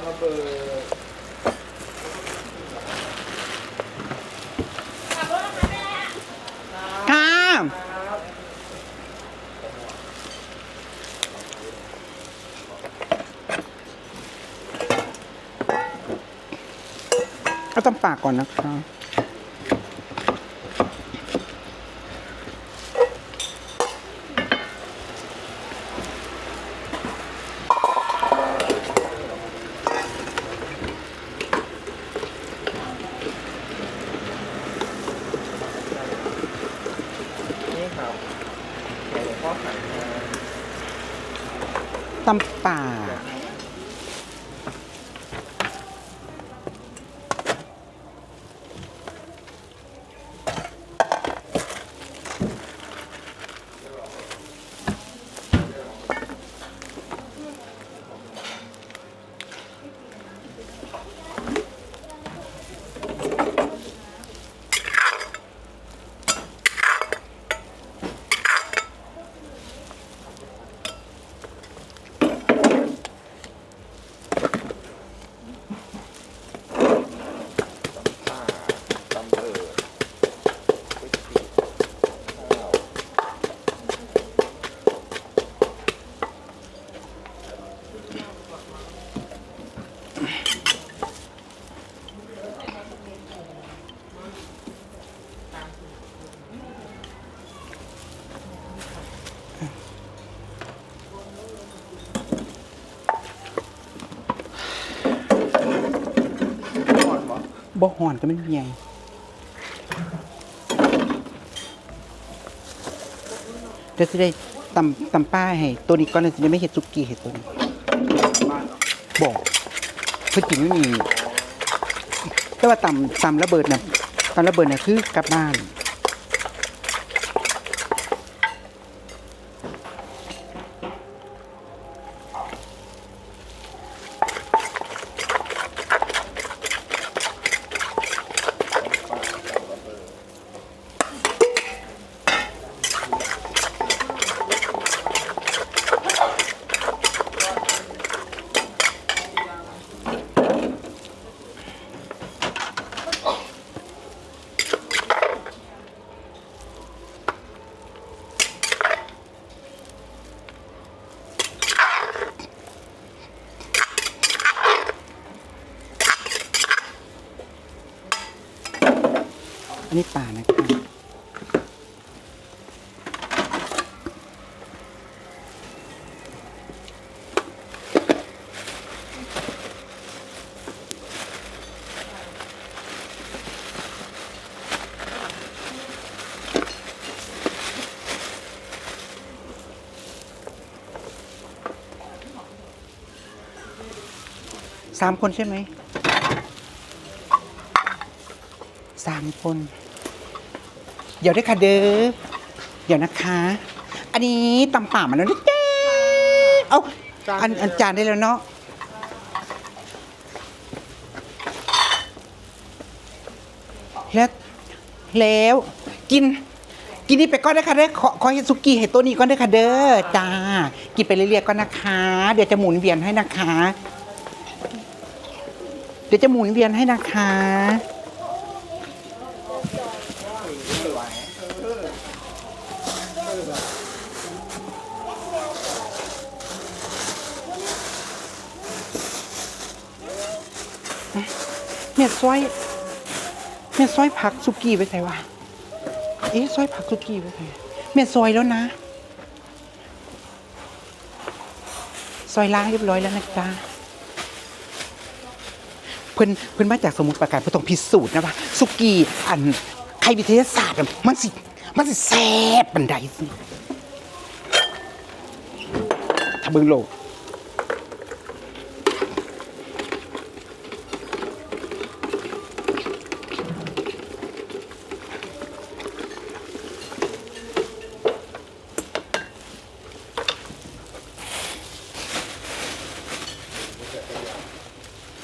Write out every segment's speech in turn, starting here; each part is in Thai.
ำระเบิดค่ะเอาตำปากก่อนนะคะ ครับหลวงพ่อขายมาตำป่า บ่หอนก็ไม่มีไงเดี๋ยวจะได้ตำตำป้าให้ ตัวนี้ก่อนเลยจะได้ไม่เห็ดซุกี้เห็ดตัวนี้บอกเพื่อกินไม่มีแต่ว่าตำตำระเบิดน่ะตำระเบิดน่ะคือกลับบ้าน อันนี้ป่านะคะสามคนใช่ไหม สามคน เดี๋ยวได้ค่ะเด้อเดี๋ยวนะคะ อันนี้ตำป่ามาแล้วนะเจ๊เอาอันอันจานได้แล้วเนาะแล้วแล้วกินกินนี่ไปก่อนนะคะเด้อขอขอเฮดซุกี้ให้ตัวนี้ก่อนเด้อค่ะเด้อจ้ากินไปเรื่อยๆก่อนนะคะ เดี๋ยวจะหมุนเวียนให้นะคะ เดี๋ยวจะหมุนเวียนให้นะคะ เมียซอยเมียซอยผักสุกี้ไปใส่วะเอ๊ะซอยผักสุกี้ไปใส่เมียซอยแล้วนะ ซอยล้างเรียบร้อยแล้วนะจ๊ะเพิ่อนเพิ่อนมาจากสมุทรปราการเพิ่นต้องพิสูจน์นะว่าสุกี้อันใครวิทยาศาสตร์อะมันสิมันสิแซ่บบันไดสิถ้าเบิ่งโลก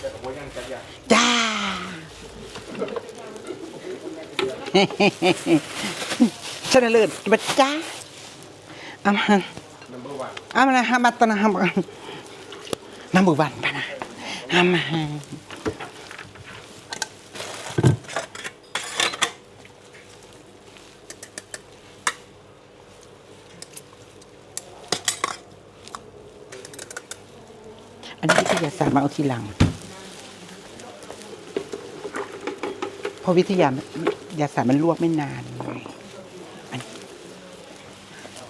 แต่ผมว่ายังจะอยาก จ้า ชนะเลิศบัดจ้าอามานัมบอร์วันอามานฮะมาตนะฮะมาน้ำบุบันปะนะอามาอันนี้วิทยาศาสตร์มาเอาทีหลังเพราะวิทยา ยาสารมันลวกไม่นานไงอัน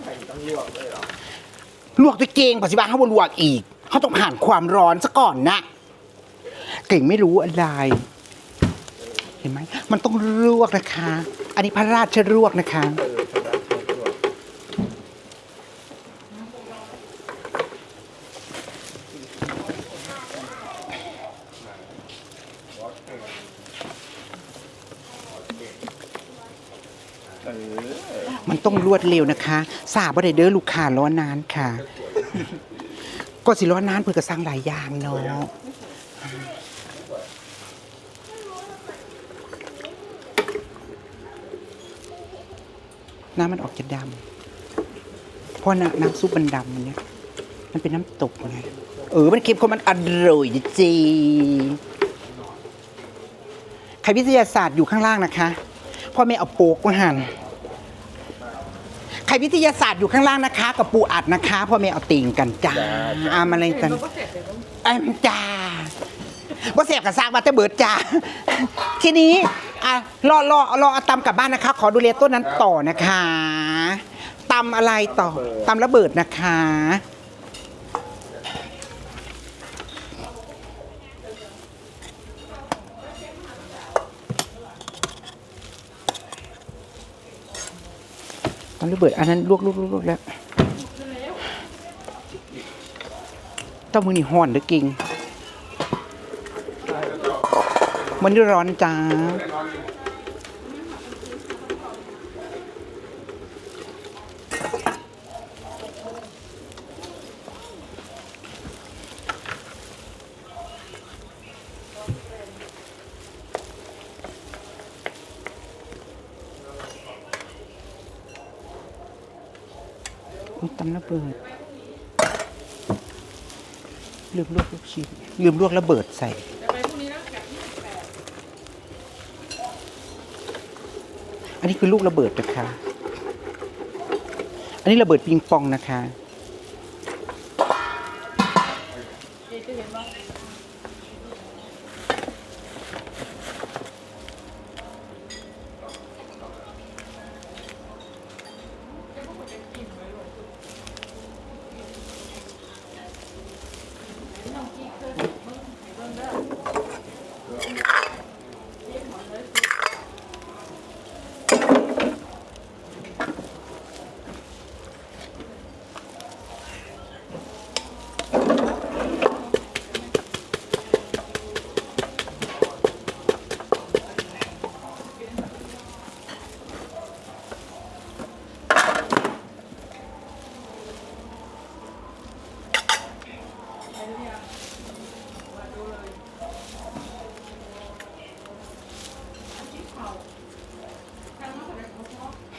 ใครต้องลวกด้วยเหรอลวกด้วยเกงปัจจุบันเขาบลวกอีก เขาต้องผ่านความร้อนซะก่อนนะ เก่งไม่รู้อะไร เห็นไหม มันต้องลวกนะคะ อันนี้พระราชลวกนะคะ เออทำได้ใช้ลวกเออ มันต้องรวดเร็วนะคะสาบว่าได้เด้อลูกค้าร้อนนานค่ะ ก็สิร้อนนานเพื่อกระสร้างหลายอย่างเนาะน้ำมันออกจะดำเพราะน้ำน้ำซุปมันดำมันเนี่ยมันเป็นน้ำตกไงเออมันเค็มข้นมันอร่อยจริงใครวิทยาศาสตร์อยู่ข้างล่างนะคะพ่อแม่เอาโปกมาหั่น ครวิทยาศาสตร์อยู่ข้างล่างนะคะ กับปูอัดนะคะพ่อแม่เอาติงกันจ้าอามาเลยกันไอ้มันจ้าว่าเสียบกับซากมาแต่เบิดจ้าทีนี้อะรอรอรอเอาตำกลับบ้านนะคะ ขอดูเรียต้นนั้นต่อนะคะตำอะไรต่อตำระเบิดนะคะ มันระเบิดอันนั้นลวกลวกลวกลวกแล้วต้องมือนี่ห่อนหรือกิงมันนี่ร้อนจ้า ตำระเบิดลืมลวกลูกชิ้นลืมลวกระเบิดใส่อันนี้คือลูกระเบิดนะคะ อันนี้ระเบิดปิงปองนะคะ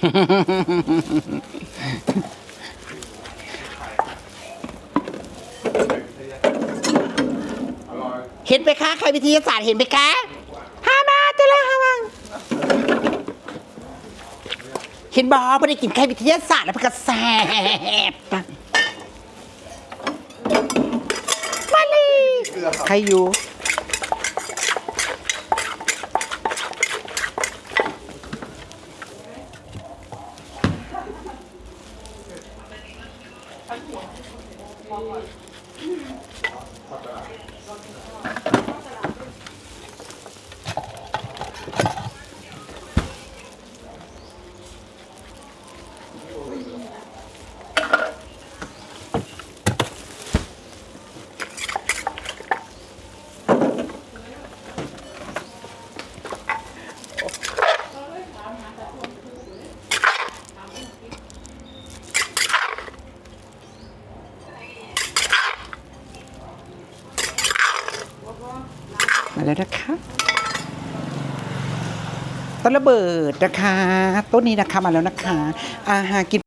เห็นไหมคะใครวิทยาศาสตร์เห็นไหมคะฮามาเจละฮามังเห็นบอไม่ได้กินใครวิทยาศาสตร์แล้วเพื่อกระแสบมาลยใครอยู่ แล้วนะคะต้นระเบิดนะคะต้นนี้นะคะมาแล้วนะคะอาหารกิน